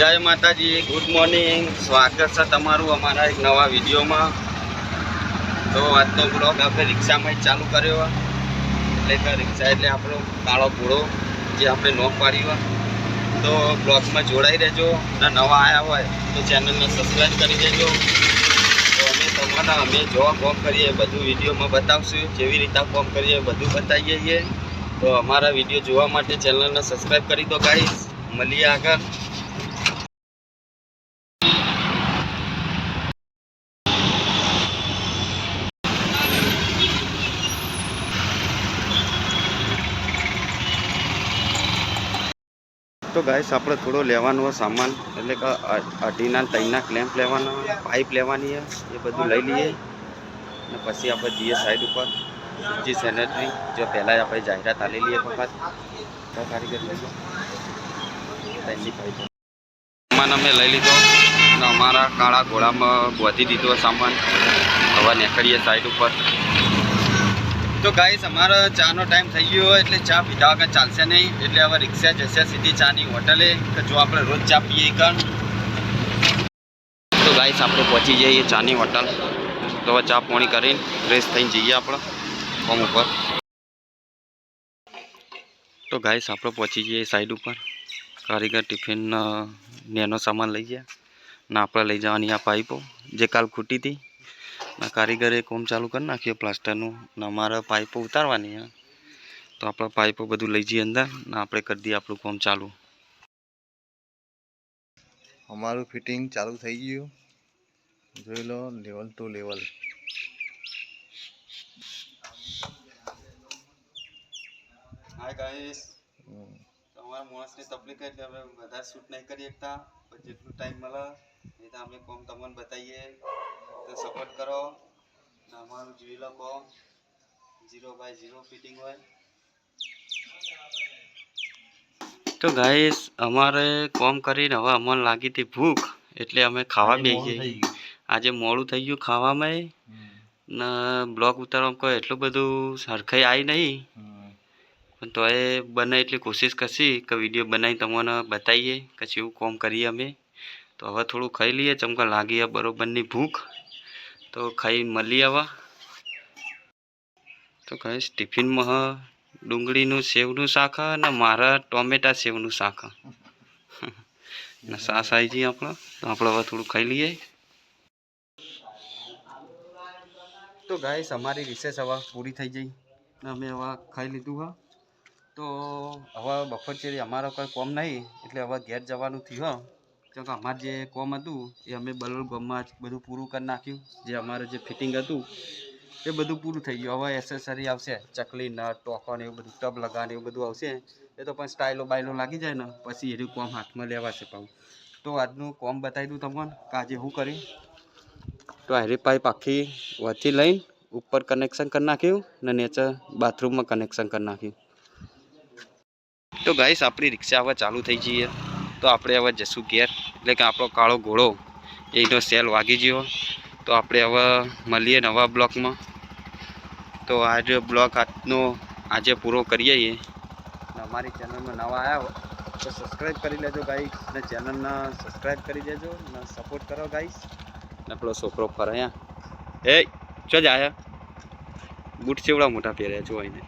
જય માતાજી good morning સ્વાગત છે તમારું અમારા એક નવા વિડીયોમાં. તો આજનો બ્લોગ આપણે રિક્ષામાં જ ચાલુ કર્યો એટલે કે રિક્ષા એટલે આપણો કાળો ઘોડો જે આપણે નોક પાડ્યો તો બ્લોગમાં જોડાઈ રહેજો અને નવા આવ્યા હોય તો ચેનલને સબસ્ક્રાઈબ કરી દેજો. તો અમે તમારા અમે જોવા કોમ કરીએ બધું વિડીયોમાં બતાવશું. જેવી રીતે કોમ કરીએ બધું બતાવીએ છીએ. તો અમારા વીડિયો જોવા માટે ચેનલને સબસ્ક્રાઈબ કરી દો ગાઈશ મળીએ આગળ. તો ગાઈસ આપણે થોડો લેવાનો સામાન. એટલે કે અઢીના ત્રણના ક્લેમ્પ લેવાના પાઇપ લેવાની એ બધું લઈ લઈએ. અને પછી આપણે જઈએ સાઈડ ઉપર. સબ્જી સેનેટરી જો પહેલાં આપણે જાહેરાત આલી લઈએ વખત કારીગર સામાન અમે લઈ લીધો. અને અમારા કાળા ઘોડામાં બોધી દીધો સામાન. હવે નીકળીએ સાઈડ ઉપર. તો ગાઈસ અમારો ચાનો ટાઈમ થઈ ગયો એટલે ચા પીધા વગર ચાલશે નહીં. એટલે હવે રિક્ષા જશે સીધી ચાની હોટલે જો આપણે રોજ ચા પીએ કણ તો ગાઈસ આપણે પહોંચી જઈએ ચાની હોટલ. તો હવે ચા પોણી કરીને ફ્રેશ થઈને જઈએ આપણે ફોર્મ ઉપર. તો ગાઈસ આપણે પહોંચી જઈએ સાઈડ ઉપર. કારીગર ટિફિન નેનો સામાન લઈ ગયા. ને આપણે લઈ જવાની આ પાઇપો જે કાલ ખૂટી હતી કારીગરે કોમ ચાલુ કરી નાખ્યું પ્લાસ્ટરનું ને અમારે પાઇપો ઉતારવાની છે તો આપણે પાઇપો બધું લઈ જઈએ અંદર ને આપણે કરી દઈએ આપણું કોમ ચાલુ અમારું ફિટિંગ ચાલુ થઈ ગયું જોઈ લો level two level hi guys તમારા માણસની તકલીફ એટલે અમે વધારે શૂટ નહીં કરી શકતા પણ જેટલું ટાઈમ મળે એ તો અમે કોમ તમને બતાવીએ તો સપોર્ટ કરો. ને અમારું જોઈ લખો. ઝીરો બાય ઝીરો ફિટિંગ હોય. તો ગાઈસ અમારે કોમ કરીને હવે અમને લાગી હતી ભૂખ એટલે અમે ખાવા બેસી જઈએ આજે મોડું થઈ ગયું ખાવામાં. ને બ્લોગ ઉતારવામાં કોઈ એટલું બધું સરખાઈ આવી નહીં. પણ તો એ બને એટલી કોશિશ કરશી કે વીડિયો બનાવી તમને બતાવીએ કે એવું કોમ કરીએ અમે. તો હવે થોડું ખાઈ લઈએ ચમકા લાગી હવે બરોબરની ભૂખ. તો ખાઈ મળી આવા. તો ખાઈશ ટિફિનમાં ડુંગળીનું સેવનું શાક અને મારા ટોમેટા સેવનું શાક અને સાસ આવી જઈએ આપણે, તો આપણે હવે થોડું ખાઈ લઈએ. તો ગાઈસ, અમારી રિસેસ હવે પૂરી થઈ જઈ અમે હવે ખાઈ લીધું હા. તો હવે બપોર ચેરી અમારો કોઈ કોમ નહીં, એટલે હવે ઘેર જવાનું થયું કેમ કે અમારે જે કોમ હતું, એ અમે બલોલ ગામમાં બધું પૂરું કરી નાખ્યું. જે અમારે જે ફિટિંગ હતું, એ બધું પૂરું થઈ ગયું. હવે એસેસરી આવશે, ચકલી, નટ ટોકો એવું બધું, ટબ લગાને એવું બધું આવશે. એ તો પણ સ્ટાઇલો બાઇલો લાગી જાય ને, પછી એનું કોમ હાથમાં લેવાશે પાછું. તો આજનું કોમ બતાવી દઉં તમને આજે હું કર્યું તો હેરી પાઇપ આખી વચ્ચે લઈને ઉપર કનેક્શન કરી નાખ્યું ને નીચે બાથરૂમમાં કનેક્શન કરી નાખ્યું. તો ગાઈસ આપણી રિક્ષા હવે ચાલુ થઈ જઈએ તો આપણે હવે જશું ઘેર. એટલે કે આપણો કાળો ઘોડો એનો સેલ વાગી ગયો. તો આપણે હવે મળીએ નવા બ્લોકમાં. તો આજે બ્લોક આજનો, આજે પૂરો કરીએ છીએ. અમારી ચેનલમાં નવા આવ્યા હોય તો સબસ્ક્રાઈબ કરી લેજો ગાઈસ અને ચેનલને સબસ્ક્રાઈબ કરી દેજો અને સપોર્ટ કરો ગાઈસ ને પેલો છોકરો ફરાયા એ, ચો જાય બૂટ ચેવડા મોટા પહેર્યા જો એને